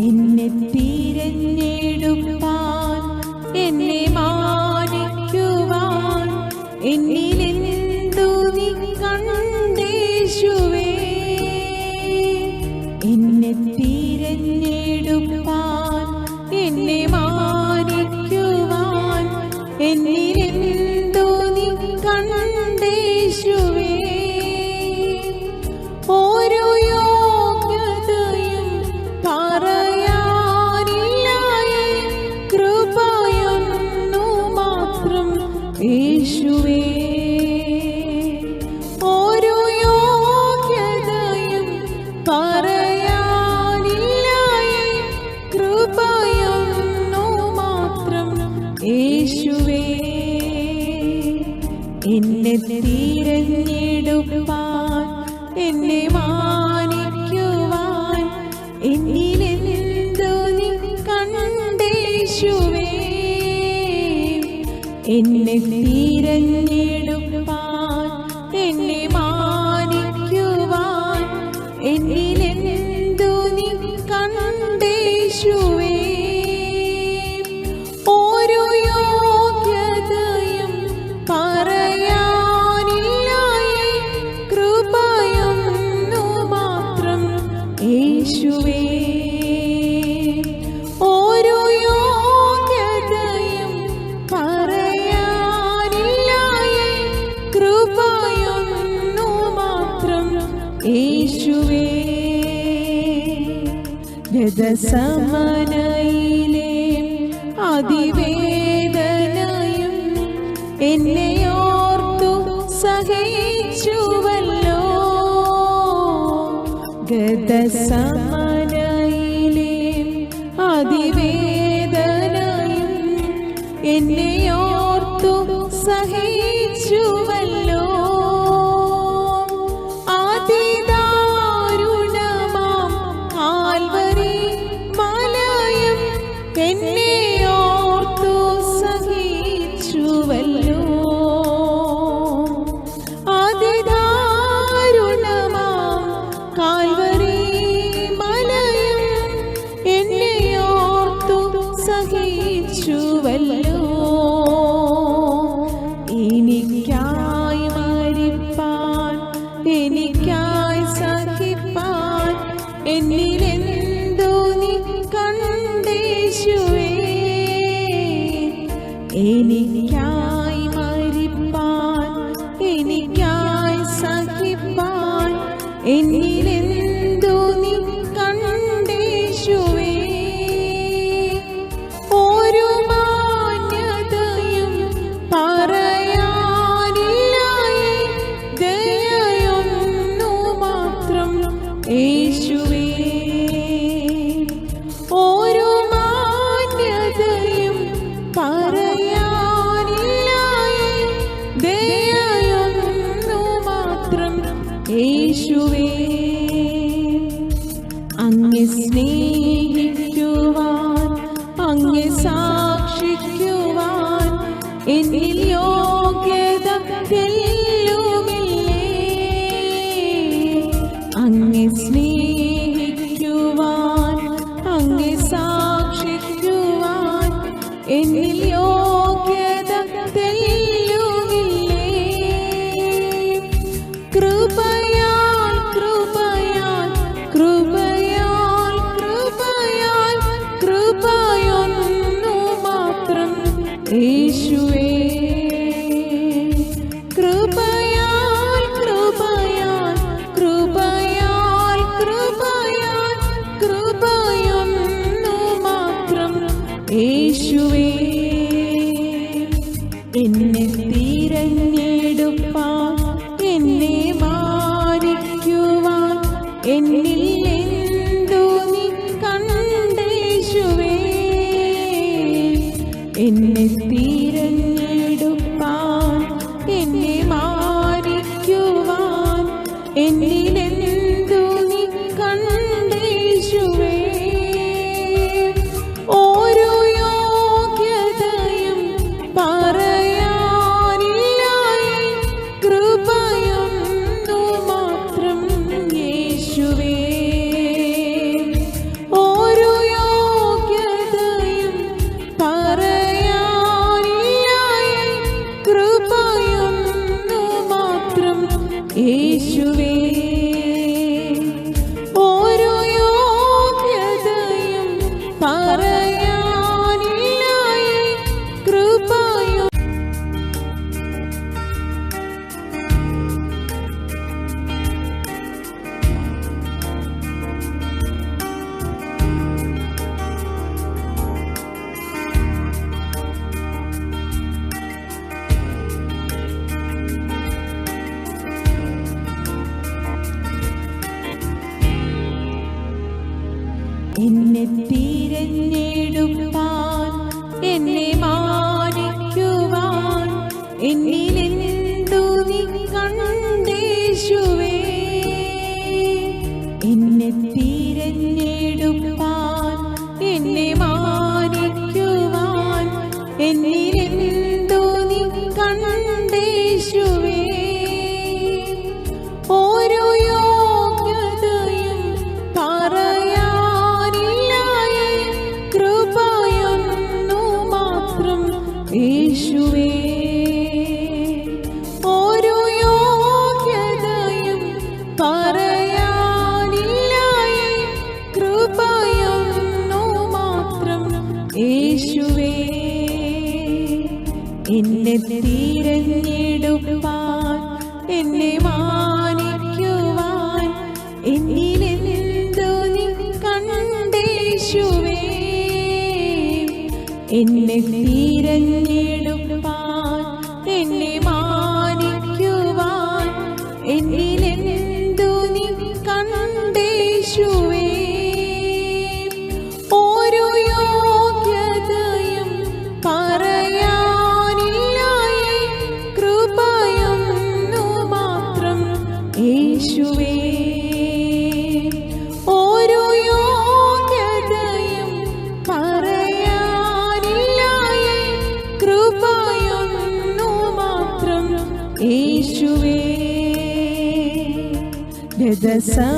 എന്നെ തിരഞ്ഞെടുപ്പാൻ എന്നെ മാനിക്കുവാൻ എന്നിലെന്തു നീ കണ്ടേശുവേ? എന്നെ തിരഞ്ഞെടുപ്പാൻ എന്നെ മാനിക്കുവാൻ എന്നെ തിരഞ്ഞെടുപ്പാൻ എന്നെ മാനിക്കുവാൻ എന്നിലെന്തോ നീ കണ്ടേശുവേ? എന്നെ തിരഞ്ഞെടുപ്പാൻ യേശുവേ രഥസമനയിലെ അതിവേദനയും എന്നെ ഓർത്തു സഹിച്ചുവല്ലോ. ഗതസമനയിലെ അതിവേദനയും എന്നെ സഹിച്ചുവല്ലോ എനിക്കായി മരിപ്പാൻ എനിക്കായി സഹിപ്പാൻ എന്നിലെന്തോ നീ കണ്ടേശുവേ? എനിക്കായി മരിപ്പാൻ എനിക്കായി സഹിപ്പാൻ എന്നിലെന്തോ യേശുവേ കൃപയാൽ കൃപയാൽ കൃപയാൽ കൃപയാൽ കൃപയൊന്നു മാത്രം യേശുവേ. എന്നെ തിരഞ്ഞെടുപ്പാൻ എന്നെ മാനിക്കുവാൻ എന്നിൽ എന്തു നീ കണ്ടേശുവേ. എന്നെ മാനിക്കുവാൻ Eixo vem. തിരഞ്ഞെടുപ്പാൻ എന്നെ മാനിക്കുവാൻ എന്നിലെന്തു നീ കണ്ടേശുവേ? യേശുവേ എന്നെ തിരഞ്ഞെടുപ്പാൻ എന്നെ മാനിക്കുവാൻ എന്നിലെന്തോ നീ കണ്ടേശുവേ എന്നെ തിരഞ്ഞെടുപ്പാൻ എന്നെ മാനിക്കുവാൻ എന്നിലെന്തോ നീ കണ്ടേശുവേ യേശുവേ രഥസം